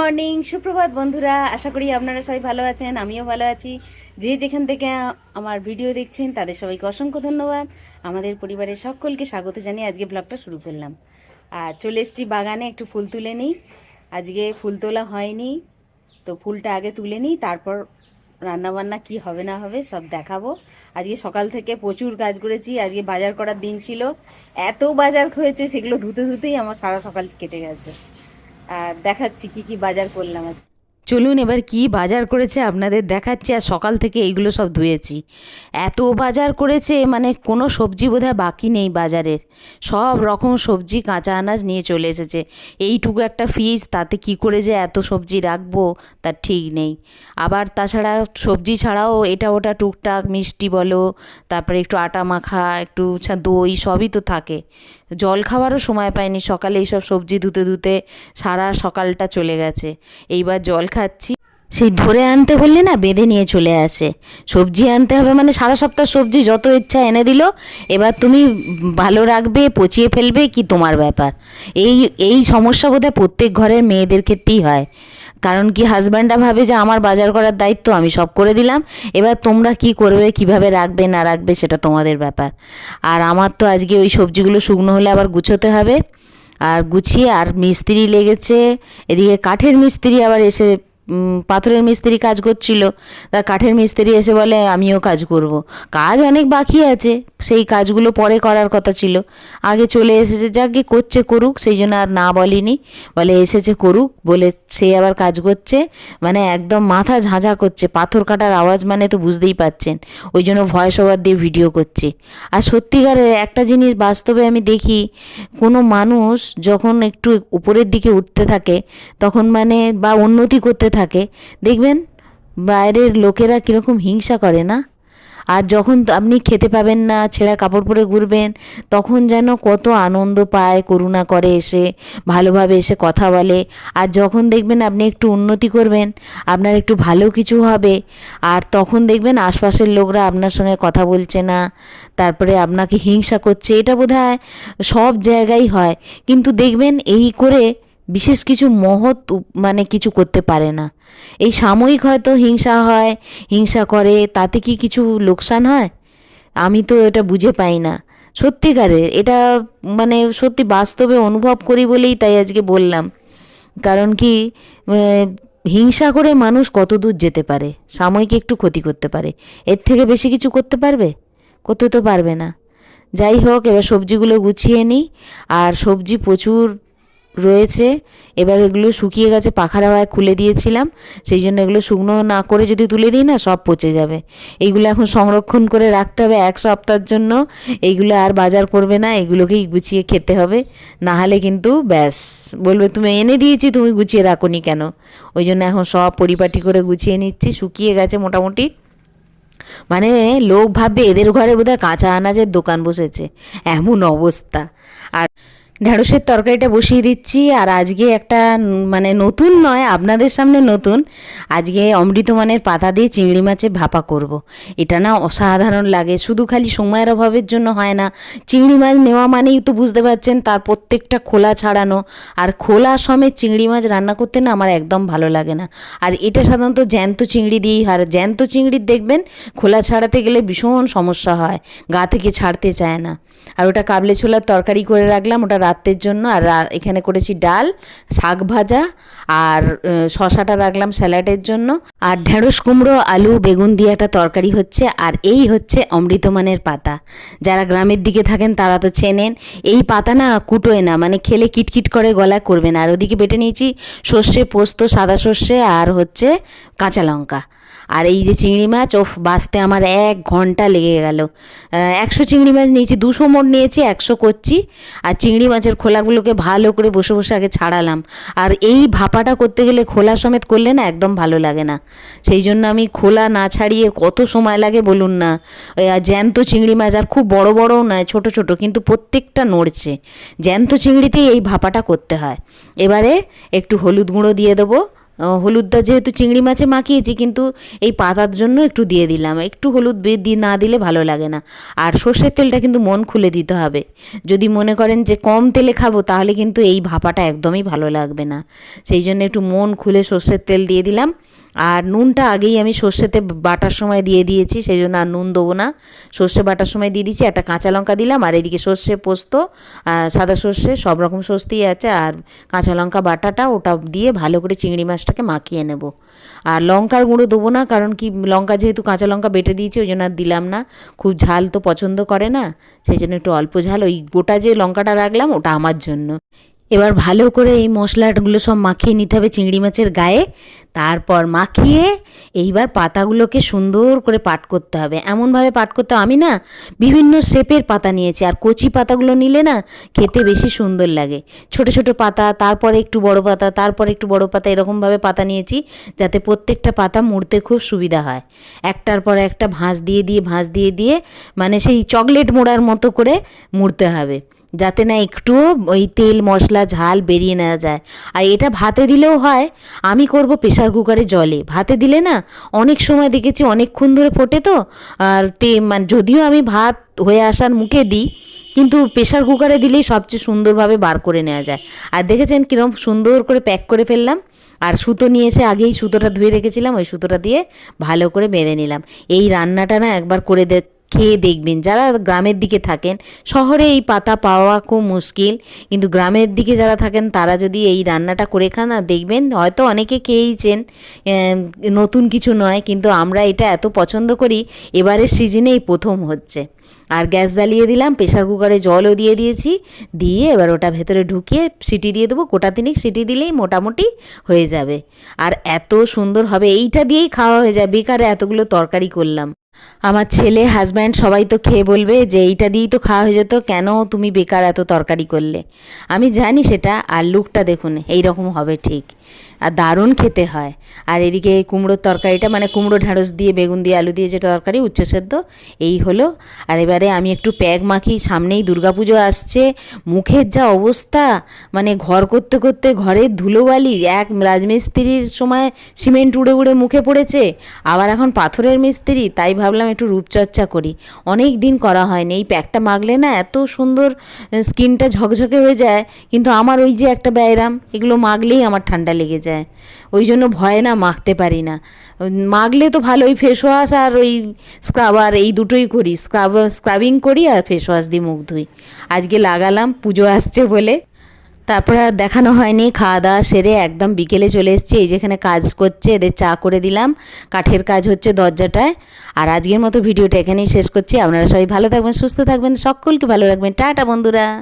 Morning, সুপ্রভাত বন্ধুরা। আশা করি আপনারা সবাই ভালো আছেন, আমিও ভালো আছি। যে যেখান থেকে আমার ভিডিও দেখছেন, তাদের সবাইকে অসংখ্য ধন্যবাদ। আমাদের পরিবারের সকলকে স্বাগত জানিয়ে আজকে ব্লগটা শুরু করলাম। আর চলে এসেছি বাগানে, একটু ফুল তুলে নিই। আজকে ফুল তোলা হয়নি, তো ফুলটা আগে তুলে নিই, তারপর রান্নাবান্না কি হবে না হবে সব দেখাবো। আজকে সকাল থেকে প্রচুর কাজ করেছি, আজকে বাজার করার দিন ছিল। এত বাজার হয়েছে, সেগুলো ধুতে ধুতেই আমার সারা সকাল কেটে গেছে। দেখাচ্ছি কি কি বাজার করলাম আজ চলুন এবার কি বাজার করেছে আপনাদের দেখাচ্ছি আর সকাল থেকে এইগুলো সব ধুয়েছি। এত বাজার করেছে মানে কোনো সবজি বোধহয় বাকি নেই বাজারের। সব রকম সবজি কাঁচা আনাজ নিয়ে চলে এসেছে। এইটুকু একটা ফ্রিজ, তাতে কি করে যে এত সবজি রাখব তার ঠিক নেই। আবার তাছাড়া সবজি ছাড়াও এটা ওটা টুকটাক মিষ্টি বলো, তারপরে একটু আটা মাখা, একটু দই সবই তো থাকে। জল খাওয়ারও সময় পাইনি। সকালে এইসব সবজি ধুতে ধুতে সারা সকালটা চলে গেছে। এইবার জল খাচ্ছি। সেই ধরে আনতে বললে না বেঁধে নিয়ে চলে আসে। সবজি আনতে হবে মানে সারা সপ্তাহ সবজি যত ইচ্ছা এনে দিল, এবার তুমি ভালো রাখবে, পচিয়ে ফেলবে কি তোমার ব্যাপার? এই এই সমস্যা বোধহয় প্রত্যেক ঘরের মেয়েদের ক্ষেত্রেই হয়। কারণ কি হাজব্যান্ডরা ভাবে যে আমার বাজার করার দায়িত্ব আমি সব করে দিলাম, এবার তোমরা কি করবে, কীভাবে রাখবে, না রাখবে সেটা তোমাদের ব্যাপার। আর আমার তো আজকে ওই সবজিগুলো শুকনো হলে আবার গুছোতে হবে। আর গুছিয়ে আর মিস্ত্রি লেগেছে, এদিকে কাঠের মিস্ত্রি আবার এসে পাথরের মিস্ত্রি কাজ করছিল। তা কাঠের মিস্ত্রি এসে বলে, আমিও কাজ করব। কাজ অনেক বাকি আছে, সেই কাজগুলো পরে করার কথা ছিল। আগে চলে এসেছে, যাকে করছে করুক, সেই জন্য আর না বলিনি। বলে, এসেছে করুক। বলে, সে আবার কাজ করছে। মানে একদম মাথা ঝাঁঝা করছে, পাথর কাটার আওয়াজ মানে তো বুঝতেই পাচ্ছেন। ওই জন্য ভয়েস ওভার দিয়ে ভিডিও করছি। আর সত্যিকারের একটা জিনিস বাস্তবে আমি দেখি, কোনো মানুষ যখন একটু উপরের দিকে উঠতে থাকে, তখন মানে বা উন্নতি করতে থাকে দেখবেন বাইরের লোকেরা কীরকম হিংসা করে না? আর যখন আপনি খেতে পাবেন না, ছেঁড়া কাপড় পরে ঘুরবেন, তখন যেন কত আনন্দ পায়, করুণা করে এসে, ভালোভাবে এসে কথা বলে। আর যখন দেখবেন আপনি একটু উন্নতি করবেন, আপনার একটু ভালো কিছু হবে, আর তখন দেখবেন আশপাশের লোকরা আপনার সঙ্গে কথা বলছে না, তারপরে আপনাকে হিংসা করছে, এটা বোধহয় সব জায়গায় হয়। কিন্তু দেখবেন এই করে বিশেষ কিছু মহৎ মানে কিছু করতে পারে না। এই সাময়িক হয়তো হিংসা হয়, হিংসা করে, তাতে কি কিছু লোকসান হয়? আমি তো এটা বুঝে পাই না। সত্যিকারের, এটা মানে সত্যি বাস্তবে অনুভব করি বলেই তাই আজকে বললাম। কারণ কি হিংসা করে মানুষ কত দূর যেতে পারে? সাময়িক একটু ক্ষতি করতে পারে। এর থেকে বেশি কিছু করতে পারবে? করতে তো পারবে না। যাই হোক, এবার সবজিগুলো গুছিয়ে নিই। আর সবজি প্রচুর রয়েছে। এবার এগুলো শুকিয়ে গেছে, পাখার হাওয়ায় খুলে দিয়েছিলাম। সেই জন্য এগুলো শুকনো না করে যদি তুলে দিই না, সব পচে যাবে। এইগুলো এখন সংরক্ষণ করে রাখতে হবে এক সপ্তাহের জন্য। এইগুলো আর বাজার করবে না, এগুলোকেই গুছিয়ে খেতে হবে। না হলে কিন্তু ব্যাস। বলবে, তুমি এনে দিয়েছি, তুমি গুছিয়ে রাখোনি কেন? ওই জন্য এখন সব পরিপাটি করে গুছিয়ে নিচ্ছি। শুকিয়ে গেছে মোটামুটি। মানে লোক ভাববে, এদের ঘরে বোধহয় কাঁচা আনাজের দোকান বসেছে। এমন অবস্থা। আর ঢ্যাঁড়সের তরকারিটা বসিয়ে দিচ্ছি। আর আজকে একটা মানে নতুন নয়, আপনাদের সামনে নতুন। আজকে অমৃতমানের পাতা দিয়ে চিংড়ি মাছের ভাপা করব। এটা না অসাধারণ লাগে, শুধু খালি সময়ের অভাবের জন্য হয় না। চিংড়ি মাছ নেওয়া মানেই তো বুঝতে পারছেন, তার প্রত্যেকটা খোলা ছাড়ানো। আর খোলা সমেত চিংড়ি মাছ রান্না করতে না আমার একদম ভালো লাগে না। আর এটা সাধারণত জ্যান্ত চিংড়ি দিয়েই আর জ্যান্ত চিংড়ির দেখবেন, খোলা ছাড়াতে গেলে ভীষণ সমস্যা হয়, গা থেকে ছাড়তে চায় না। আর ওটা কাবলে ছোলার তরকারি করে রাখলাম, ওটা রাত্রের জন্য, আর এখানে করেছি ডাল, শাক ভাজা, আর শশাটা রাখলাম স্যালাডের জন্য। আর ঢেঁড়স কুমড়ো, আলু, বেগুন দিয়ে একটা তরকারি হচ্ছে, আর এই হচ্ছে অমৃতমানের পাতা। যারা গ্রামের দিকে থাকেন তারা তো চেনেন, এই পাতা না কুটোয় না মানে খেলে কিটকিট করে গলায় করবে না। আর ওদিকে বেটে নিয়েছি সর্ষে পোস্ত, সাদা সর্ষে, আর হচ্ছে কাঁচা লঙ্কা। আর এই যে চিংড়ি মাছ, ওফ, বাঁচতে আমার এক ঘণ্টা লেগে গেল। একশো চিংড়ি মাছ নিয়েছি, দুশো মোট নিয়েছি, একশো করছি। আর চিংড়ি মাছের খোলাগুলোকে ভালো করে বসে বসে আগে ছাড়ালাম। আর এই ভাপাটা করতে গেলে খোলা সমেত করলে না একদম ভালো লাগে না। সেই জন্য আমি খোলা না ছাড়িয়ে কত সময় লাগে বলুন না জ্যান্ত চিংড়ি মাছ আর খুব বড় বড়ও নয়, ছোট ছোট, কিন্তু প্রত্যেকটা নড়ছে। জ্যান্ত চিংড়িতেই এই ভাপাটা করতে হয়। এবারে একটু হলুদ গুঁড়ো দিয়ে দেবো হলুদটা যেহেতু চিংড়ি মাছে মাখিয়েছি, কিন্তু এই পাতার জন্য একটু দিয়ে দিলাম। একটু হলুদ দিয়ে না দিলে ভালো লাগে না। আর সর্ষের তেলটা কিন্তু মন খুলে দিতে হবে। যদি মনে করেন যে কম তেলে খাব, তাহলে কিন্তু এই ভাপাটা একদমই ভালো লাগবে না। সেই জন্য একটু মন খুলে সর্ষের তেল দিয়ে দিলাম। আর নুনটা আগেই আমি সর্ষেতে বাটার সময় দিয়ে দিয়েছি, সেই জন্য আর নুন দেবো না। সর্ষে বাটার সময় দিয়ে দিয়েছি, একটা কাঁচা লঙ্কা দিলাম, আর এদিকে সর্ষে পোস্ত সাদা সর্ষে, সব রকম সর্ষেই আছে, আর কাঁচা লঙ্কা বাটাটা ওটা দিয়ে ভালো করে চিংড়ি মাছটাকে মাখিয়ে নেব। আর লঙ্কার গুঁড়ো দেবো না, কারণ কি লঙ্কা যেহেতু কাঁচা লঙ্কা বেটে দিয়েছি, ওই জন্য আর দিলাম না। খুব ঝাল তো পছন্দ করে না, সেই জন্য একটু অল্প ঝাল, ওই গোটা যে লঙ্কাটা রাখলাম, ওটা আমার জন্য। এবার ভালো করে এই মশলাগুলো সব মাখিয়ে নিতে হবে চিংড়ি মাছের গায়ে। তারপর মাখিয়ে এইবার পাতাগুলোকে সুন্দর করে পাট করতে হবে। এমনভাবে পাট করতে আমি না বিভিন্ন শেপের পাতা নিয়েছি, আর কচি পাতাগুলো নিলে না খেতে বেশি সুন্দর লাগে। ছোট ছোট পাতা, তারপরে একটু বড় পাতা, তারপরে একটু বড় পাতা, এরকমভাবে পাতা নিয়েছি যাতে প্রত্যেকটা পাতা মুড়তে খুব সুবিধা হয়। একটার পর একটা ভাঁজ দিয়ে দিয়ে, ভাঁজ দিয়ে দিয়ে মানে সেই চকলেট মোড়ার মতো করে মুড়তে হবে। যাতে না একটুও ওই তেল, মশলা, ঝাল বেরিয়ে নেওয়া যায়। আর এটা ভাতে দিলেও হয়, আমি করব প্রেশার কুকারে জলে। ভাতে দিলে না, অনেক সময় দেখেছি অনেকক্ষণ ধরে ফোটে তো, আর তে মানে যদিও আমি ভাত হয়ে আসার মুখে দিই, কিন্তু প্রেশার কুকারে দিলেই সবচেয়ে সুন্দরভাবে বার করে নেওয়া যায়। আর দেখেছেন কীরকম সুন্দর করে প্যাক করে ফেললাম, আর সুতো নিয়ে এসে আগেই সুতোটা ধুয়ে রেখেছিলাম, ওই সুতোটা দিয়ে ভালো করে বেঁধে নিলাম। এই রান্নাটা না একবার করে দেখ খেয়ে দেখবেন। যারা গ্রামের দিকে থাকেন, শহরে এই পাতা পাওয়া খুব মুশকিল। কিন্তু গ্রামের দিকে যারা থাকেন, তারা যদি এই রান্নাটা করে খান না দেখবেন, হয়তো অনেকে খেয়েইছেন নতুন কিছু নয়, কিন্তু আমরা এটা এত পছন্দ করি, এবারের সিজনে এই প্রথম হচ্ছে। আর গ্যাস জ্বালিয়ে দিলাম প্রেশার কুকারে জলও দিয়ে দিয়েছি, দিয়ে এবার ওটা ভেতরে ঢুকিয়ে সিটি দিয়ে দেবো, গোটা তিনিক সিটি দিলেই মোটামুটি হয়ে যাবে। আর এত সুন্দর হবে, এইটা দিয়েই খাওয়া হয়ে যায়, বেকারে এতগুলো তরকারি করলাম। আমার ছেলে হাজব্যান্ড সবাই তো খেয়ে বলবে যে এইটা দিয়েই তো খাওয়া হয়ে যেত, কেন তুমি বেকার এত তরকারি করলে? আমি জানি সেটা, আর লুকটা দেখুন এই রকম হবে ঠিক। আর দারুণ খেতে হয়। আর এদিকে এই কুমড়োর তরকারিটা মানে কুমড়ো ঢ্যাঁড়স দিয়ে, বেগুন দিয়ে, আলু দিয়ে যে তরকারি উচ্চ সেদ্ধ, এই হলো। আর এবারে আমি একটু প্যাক মাখি, সামনেই দুর্গাপুজো আসছে। মুখের যা অবস্থা মানে ঘর করতে করতে ঘরের ধুলোবালি, এক রাজমিস্ত্রির সময় সিমেন্ট উড়ে উড়ে মুখে পড়েছে, আবার এখন পাথরের মিস্ত্রি, তাই ভাবলাম একটু রূপচর্চা করি। অনেক দিন করা হয়নি, এই প্যাকটা মাখলে না এত সুন্দর, স্কিনটা ঝকঝকে হয়ে যায়, কিন্তু আমার ওই যে একটা ব্যায়াম, এগুলো মাখলেই আমার ঠান্ডা লেগে যায়। ওই জন্য ভয়ে না মাখতে পারি না। মাখলে তো ভালোই ফেস ওয়াশ আর ওই স্ক্রাবার এই দুটোই করি। স্ক্রাব স্ক্রাবিং করি আর ফেস ওয়াশ দিয়ে মুখ ধুই। আজকে লাগালাম, পুজো আসছে বলে। তারপর আর দেখানো হয়নি খাওয়া দাওয়া সেরে একদম বিকেলে চলে এসেছি। এই যেখানে কাজ করছে, এদের চা করে দিলাম। কাঠের কাজ হচ্ছে দরজাটায়। আর আজকের মতো ভিডিওটা এখানেই শেষ করছি। আপনারা সবাই ভালো থাকবেন, সুস্থ থাকবেন, সকলকে ভালো রাখবেন। টাটা বন্ধুরা।